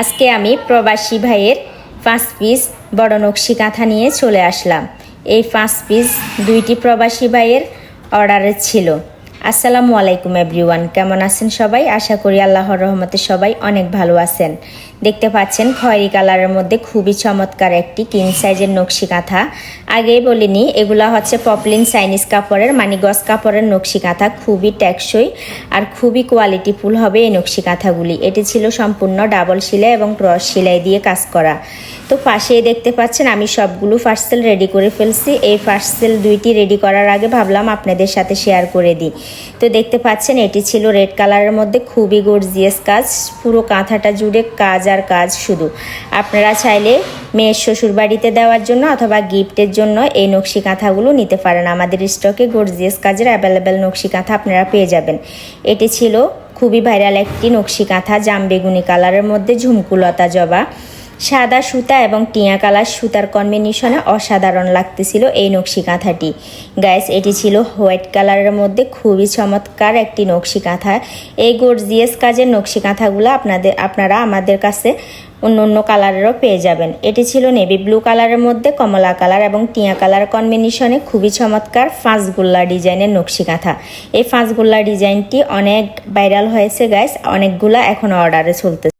আজকে আমি প্রবাসী ভাইয়ের পাঁচ পিস বড় নকশি কাঁথা নিয়ে চলে আসলাম। এই পাঁচ পিস দুইটি প্রবাসী ভাইয়ের অর্ডারের ছিল। আসসালামু আলাইকুম এভরিওয়ান, কেমন আছেন সবাই? আশা করি আল্লাহর রহমতে সবাই অনেক ভালো আছেন। দেখতে পাচ্ছেন, খয়েরি কালারের মধ্যে খুবই চমৎকার একটি কিং সাইজের নকশি কাঁথা। আগেই বলিনি, এগুলা হচ্ছে পপলিন চাইনিজ কাপড়ের মানে গস কাপড়ের নকশি কাঁথা। খুবই টেকসই আর খুবই কোয়ালিটিফুল হবে এই নকশি কাঁথাগুলি। এটি ছিল সম্পূর্ণ ডাবল সেলাই এবং ক্রস সেলাই দিয়ে কাজ করা। তো পাশেই দেখতে পাচ্ছেন, আমি সবগুলো পার্সেল রেডি করে ফেলছি। এই পার্সেল দুইটি রেডি করার আগে ভাবলাম আপনাদের সাথে শেয়ার করে দিই। তো দেখতে পাচ্ছেন, এটি ছিল রেড কালারের মধ্যে, খুবই গর্জিয়াস কাজ। পুরো কাঁথাটা জুড়ে কাজ আর কাজ শুধু। আপনারা চাইলে মেয়ের শ্বশুর বাড়িতে দেওয়ার জন্য অথবা গিফটের জন্য এই নকশি কাঁথাগুলো নিতে পারেন। আমাদের স্টকে গর্জিয়াস কাজের অ্যাভেলেবেল নকশি কাঁথা আপনারা পেয়ে যাবেন। এটি ছিল খুবই ভাইরাল একটি নকশি কাঁথা, জাম বেগুনি কালারের মধ্যে ঝুমকুলতা জবা। সাদা সুতা এবং টিয়া কালার সুতার কম্বিনেশনে অসাধারণ লাগতেছিল এই নকশি কাঁথাটি। গ্যাস এটি ছিল হোয়াইট কালারের মধ্যে খুবই চমৎকার একটি নকশি কাঁথা। এই গর্জিয়াস কাজের নকশি কাঁথাগুলো আপনাদের, আপনারা আমাদের কাছে অন্য অন্য কালারেরও পেয়ে যাবেন। এটি ছিল নেভি ব্লু কালারের মধ্যে কমলা কালার এবং টিয়া কালার কম্বিনেশনে খুবই চমৎকার ফাঁসগোল্লা ডিজাইনের নকশি কাঁথা। এই ফাঁসগোল্লা ডিজাইনটি অনেক ভাইরাল হয়েছে গাইস অনেকগুলা এখন অর্ডারে চলতে